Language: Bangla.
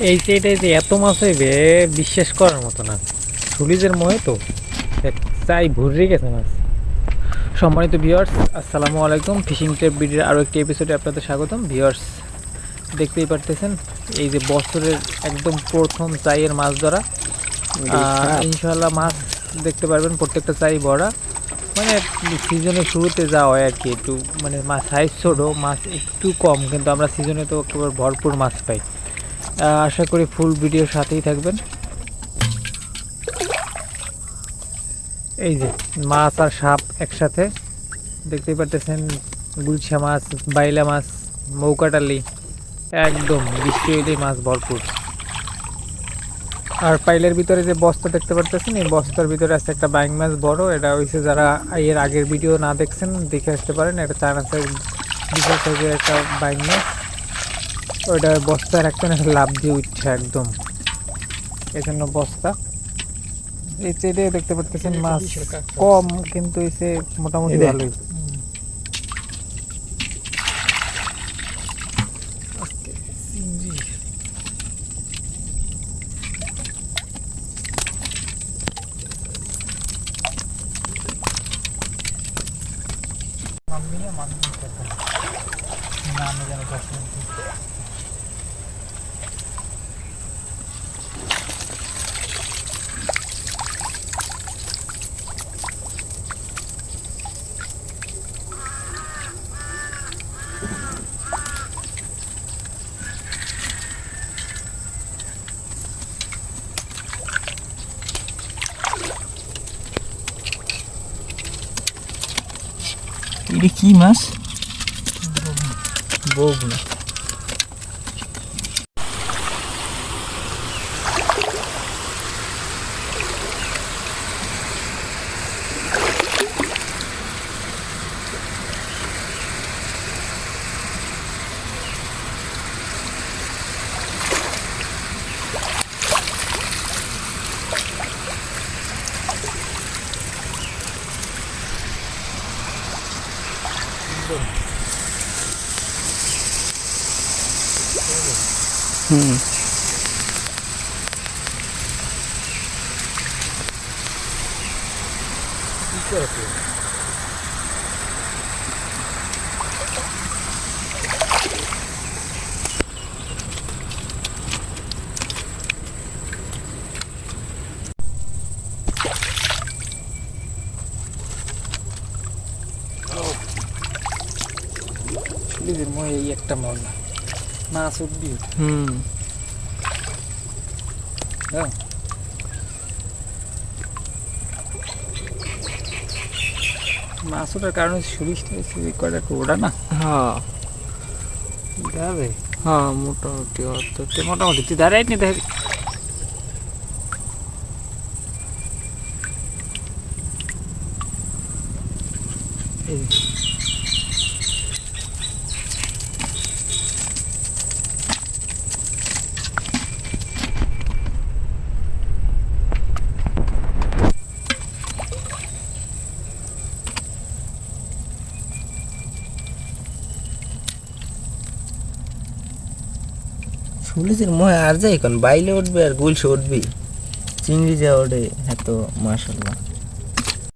এই সাইডে যে এত মাছ হইবে বিশ্বাস করার মতো না। সুলিজের মহে তো। এক- চাই ভরে গেছে মাছ। সম্মানিত ভিউয়ার্স আসসালামু আলাইকুম। ফিশিং ট্রেপ ভিডিওর আরও একটি এপিসোডে আপনাদের স্বাগতম। ভিউয়ার্স দেখতেই পারতেছেন এই যে বছরের একদম প্রথম চাইয়ের মাছ ধরা। আর ইনশাল্লাহ মাছ দেখতে পারবেন প্রত্যেকটা চাই ভরা। মানে সিজনের শুরুতে যাওয়া হয় আর কি একটু মানে মাছ সাইজ ছোটো মাছ একটু কম কিন্তু আমরা সিজনে তো একেবারে ভরপুর মাছ পাই। আশা করি ফুল ভিডিওর সাথেই থাকবেন। এই যে মাছ আর সাপ একসাথে, দেখতেই পারতেছেন গুলশা মাছ, বাইলা মাছ, মৌকাটালি, একদম বৃষ্টি হইলেই মাছ ভরপুর। আর পাইলের ভিতরে যে বস্তা দেখতে পারতেছেন, এই বস্তার ভিতরে আছে একটা বাইং মাছ বড়, এটা হয়েছে যারা এর আগের ভিডিও না দেখছেন, দেখে আসতে পারেন। এটা চায়না সাইজ বিশাল সাইজের একটা বাইং মাছ। ওইটা বস্তার একটা লাভ দিয়ে উঠছে একদম। এই জন্য বস্তা। এই চেটে দেখতে পারতেছেন মাছ কম কিন্তু এসে মোটামুটি। ভালোই। নামে যেন দশ মিনিট এটা কি মাছ うん。いらって সুলিদের মহে এই একটা মজা মাছ উঠবি হুম। হ্যাঁ। মাছ ওঠার কারণে সুরিশটা এসে কয়টা ওটা না? হ্যাঁ। যাবে। হ্যাঁ মোটামুটি অর্থ তো মোটামুটি। তুই দাঁড়াই নি দেখ এই সুলিজের মহে আর যাই এখন, বাইলে উঠবে আর গুলশে উঠবি চিংড়ি যা ওঠে, এত মাশাল্লাহ।